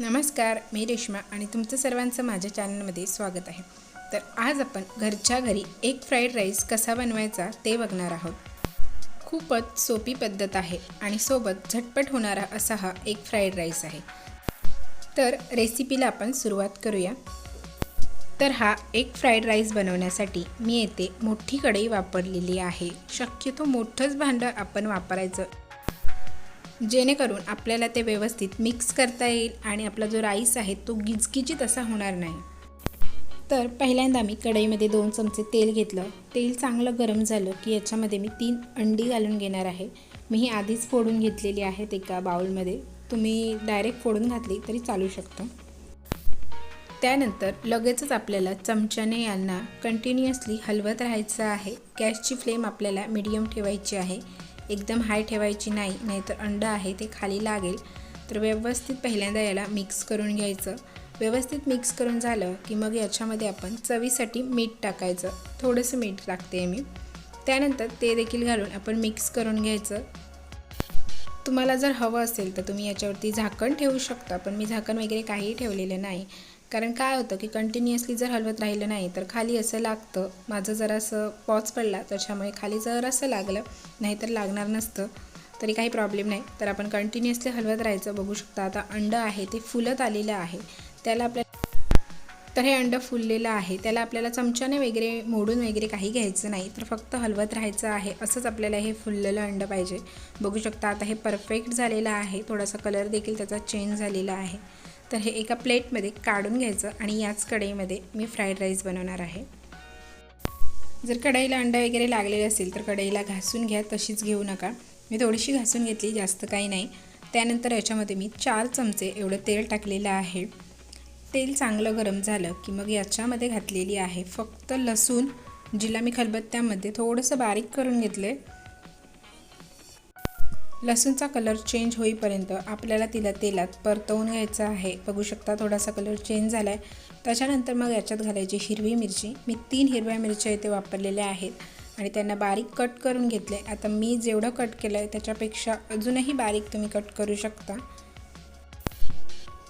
नमस्कार मी रेश्मा आणि तुमचं सर्वांचं माझ्या चॅनलमध्ये स्वागत आहे. तर आज आपण घरच्या घरी एक फ्राईड राईस कसा बनवायचा ते बघणार आहोत. खूपच सोपी पद्धत आहे आणि सोबत झटपट होणारा असा हा एक फ्राईड राईस आहे. तर रेसिपीला आपण सुरुवात करूया. तर हा एक फ्राईड राईस बनवण्यासाठी मी येथे मोठी कढई वापरलेली आहे. शक्यतो मोठंच भांडं आपण वापरायचं जेणेकरून आपल्याला ते व्यवस्थित मिक्स करता येईल आणि आपला जो राईस आहे तो गिजगिजीत असा होणार नाही. तर पहिल्यांदा मी कढईमध्ये दोन चमचे तेल घेतलं. तेल चांगलं गरम झालं की याच्यामध्ये मी तीन अंडी घालून घेणार आहे. मी ही आधीच फोडून घेतलेली आहेत एका बाउलमध्ये तुम्ही डायरेक्ट फोडून घातली तरी चालू शकतं. त्यानंतर लगेचच आपल्याला चमच्याने यांना कंटिन्युअसली हलवत राहायचं आहे. गॅसची फ्लेम आपल्याला मिडियम ठेवायची आहे. एकदम हाय ठेवायची नाही नाहीतर अंडं आहे ते खाली लागेल. तर व्यवस्थित पहिल्यांदा याला मिक्स करून घ्यायचं. व्यवस्थित मिक्स करून झालं की मग याच्यामध्ये आपण चवीसाठी मीठ टाकायचं. थोडंसं मीठ टाकते मी. त्यानंतर ते देखील घालून आपण मिक्स करून घ्यायचं. तुम्हाला जर हवं असेल तर तुम्ही याच्यावरती झाकण ठेवू शकता पण मी झाकण वगैरे काहीही ठेवलेलं नाही. कारण काय होतं की कंटिन्युअसली जर हलवत राहिलं नाही तर खाली असं लागतं माझं जरासं पॉच पडला त्याच्यामुळे खाली जर असं लागलं नाहीतर लागणार नसतं तरी काही प्रॉब्लेम नाही. तर आपण कंटिन्युअसली हलवत राहायचं बघू शकता. आता अंडं आहे ते फुलत आलेलं आहे. त्याला आपल्या तर हे अंडं फुललेलं आहे. त्याला आपल्याला चमच्याने वगैरे मोडून वगैरे काही घ्यायचं नाही तर फक्त हलवत राहायचं आहे. असंच आपल्याला हे फुललेलं अंडं पाहिजे. बघू शकता आता हे परफेक्ट झालेलं आहे. थोडासा कलर देखील त्याचा चेंज झालेला आहे. तर हे एका प्लेटमध्ये काढून घ्यायचं आणि याच कढईमध्ये मी फ्राईड राईस बनवणार आहे. जर कढईला अंडा वगैरे लागलेले असेल तर कढईला घासून घ्या तशीच घेऊ नका. मी थोडीशी घासून घेतली जास्त काही नाही. त्यानंतर याच्यामध्ये मी चार चमचे एवढं तेल टाकलेलं आहे. तेल चांगलं गरम झालं की मग याच्यामध्ये घातलेली आहे फक्त लसूण जिला मी खलबत्त्यामध्ये थोडंसं बारीक करून घेतलं आहे लसूणचा कलर चेंज होईपर्यंत आपल्याला तिला तेलात परतवून घ्यायचं आहे. बघू शकता थोडासा कलर चेंज झाला आहे त्याच्यानंतर मग याच्यात घालायची हिरवी मिरची. मी तीन हिरव्या मिरच्या इथे वापरलेल्या आहेत. आणि त्यांना बारीक कट करून घेतले आता मी जेवढं कट केलं आहे त्याच्यापेक्षा अजूनही बारीक तुम्ही कट करू शकता.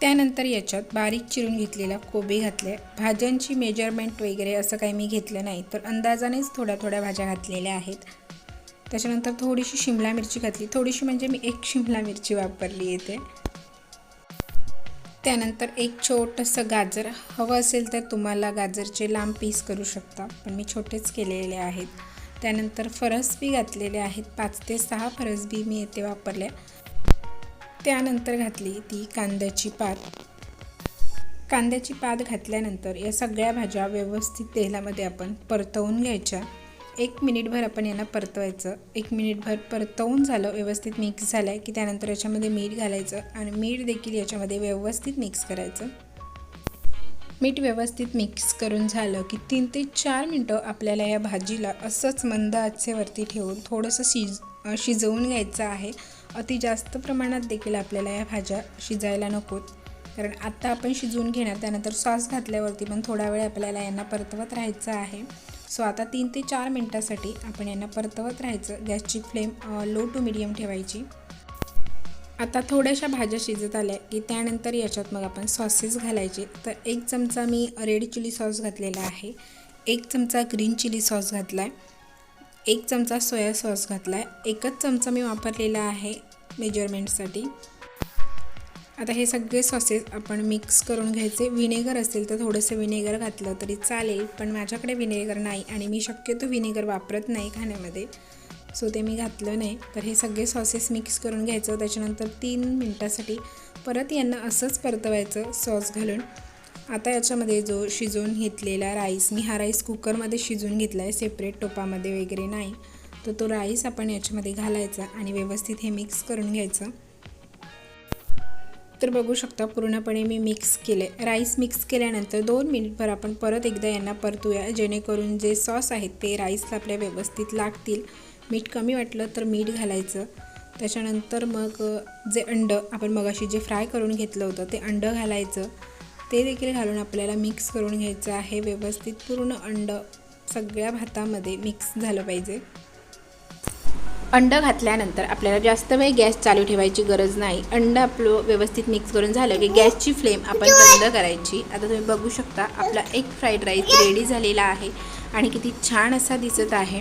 त्यानंतर याच्यात बारीक चिरून घेतलेला कोबी घातले भाज्यांची मेजरमेंट वगैरे असं काही मी घेतलं नाही. तर अंदाजानेच थोड्या थोड्या भाज्या घातलेल्या आहेत. त्याच्यानंतर थोडीशी शिमला मिरची घातली. थोडीशी म्हणजे मी एक शिमला मिरची वापरली येते त्यानंतर एक छोटंसं गाजर. हवं असेल तर तुम्हाला गाजरचे लांब पीस करू शकता पण मी छोटेच केलेले आहेत. त्यानंतर फरसबी घातलेले आहेत. पाच ते सहा फरसबी मी येथे वापरल्या. त्यानंतर घातली ती कांद्याची पात. कांद्याची पात घातल्यानंतर या सगळ्या भाज्या व्यवस्थित तेलामध्ये आपण परतवून घ्यायच्या. एक मिनिटभर आपण यांना परतवायचं. एक मिनिटभर परतवून झालं व्यवस्थित मिक्स झालं आहे की त्यानंतर याच्यामध्ये मीठ घालायचं आणि मीठ देखील याच्यामध्ये व्यवस्थित मिक्स करायचं. मीठ व्यवस्थित मिक्स करून झालं की तीन ते चार मिनटं आपल्याला या भाजीला असंच मंद आचेवरती ठेवून थोडंसं शिज शिजवून घ्यायचं आहे. अति जास्त प्रमाणात देखील आपल्याला या भाज्या शिजायला नकोत. कारण आत्ता आपण शिजवून घेणार त्यानंतर सॉस घातल्यावरती पण थोडा वेळ आपल्याला यांना परतवत राहायचं आहे. सो आता तीन ते चार मिनटासाठी आपण यांना परतवत राहायचं. गॅसची फ्लेम लो टू मिडियम ठेवायची. आता थोड्याशा भाज्या शिजत आल्या की त्यानंतर याच्यात मग आपण सॉसेस घालायचे. तर एक चमचा मी रेड चिली सॉस घातलेला आहे. एक चमचा ग्रीन चिली सॉस घातला आहे एक चमचा सोया सॉस घातला आहे एकच चमचा मी वापरलेला आहे मेजरमेंटसाठी आता हे सगळे सॉसेस आपण मिक्स करून घ्यायचे. विनेगर असेल तर थोडंसं विनेगर घातलं तरी चालेल पण माझ्याकडे विनेगर नाही आणि मी शक्यतो विनेगर वापरत नाही खाण्यामध्ये. सो ते मी घातलं नाही. तर हे सगळे सॉसेस मिक्स करून घ्यायचं. त्याच्यानंतर तीन मिनटासाठी परत यांना असंच परतवायचं सॉस घालून. आता याच्यामध्ये जो शिजवून घेतलेला राईस मी हा राईस कुकरमध्ये शिजवून घेतला आहे सेपरेट टोपामध्ये वगैरे नाही. तर तो राईस आपण याच्यामध्ये घालायचा आणि व्यवस्थित हे मिक्स करून घ्यायचं. तर बघू शकता पूर्णपणे मी मिक्स केले. राईस मिक्स केल्यानंतर दोन मिनिटभर आपण परत एकदा यांना परतूया. जेणेकरून जे सॉस आहेत ते राईसला आपल्या व्यवस्थित लागतील. मीठ कमी वाटलं तर मीठ घालायचं. त्याच्यानंतर मग जे अंड आपण मगाशी जे फ्राय करून घेतलं होतं ते अंडं घालायचं. ते देखील घालून आपल्याला मिक्स करून घ्यायचं आहे. व्यवस्थित पूर्ण अंड सगळ्या भातामध्ये मिक्स झालं पाहिजे. अंड घातल्यानंतर आपल्याला जास्त वेळ गॅस चालू ठेवायची गरज नाही. अंड आपलं व्यवस्थित मिक्स करून झालं की गॅसची फ्लेम आपण बंद करायची. आता तुम्ही बघू शकता आपला एक फ्राईड राईस रेडी झालेला आहे आणि किती छान असा दिसत आहे.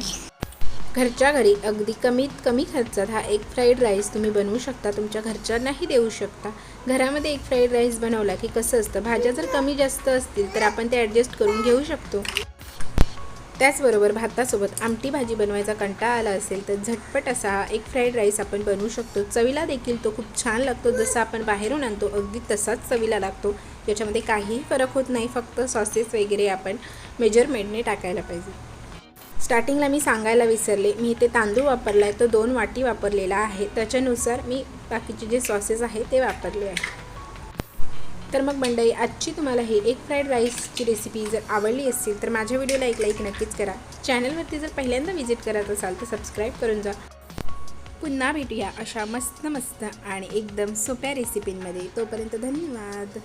घरच्या घरी अगदी कमीत कमी खर्चात हा एक फ्राईड राईस तुम्ही बनवू शकता. तुमच्या घरच्यांनाही देऊ शकता. घरामध्ये एक फ्राईड राईस बनवला की कसं असतं? भाज्या जर कमी जास्त असतील तर आपण ते ॲडजस्ट करून घेऊ शकतो. त्याचबरोबर भातासोबत आमटी भाजी बनवायचा कंटाळा आला असेल तर झटपट असा एक फ्राईड राईस आपण बनवू शकतो. चवीला देखील तो खूप छान लागतो. जसं आपण बाहेरून आणतो अगदी तसाच चवीला लागतो. याच्यामध्ये काहीही फरक होत नाही. फक्त सॉसेस वगैरे आपण मेजरमेंटने टाकायला पाहिजे. स्टार्टिंगला मी सांगायला विसरले. मी इथे तांदूळ वापरला आहे तो दोन वाटी वापरलेला आहे. त्याच्यानुसार मी बाकीचे जे सॉसेस आहे ते वापरले आहे. तर मग मंडळी आजची तुम्हाला ही एक फ्राईड राईसची रेसिपी जर आवडली असेल तर माझ्या व्हिडिओला एक लाईक नक्कीच करा. चॅनलवरती जर पहिल्यांदा व्हिजिट करत असाल तर सबस्क्राईब करून जा. पुन्हा भेटूया अशा मस्त मस्त आणि एकदम सोप्या रेसिपींमध्ये तोपर्यंत धन्यवाद.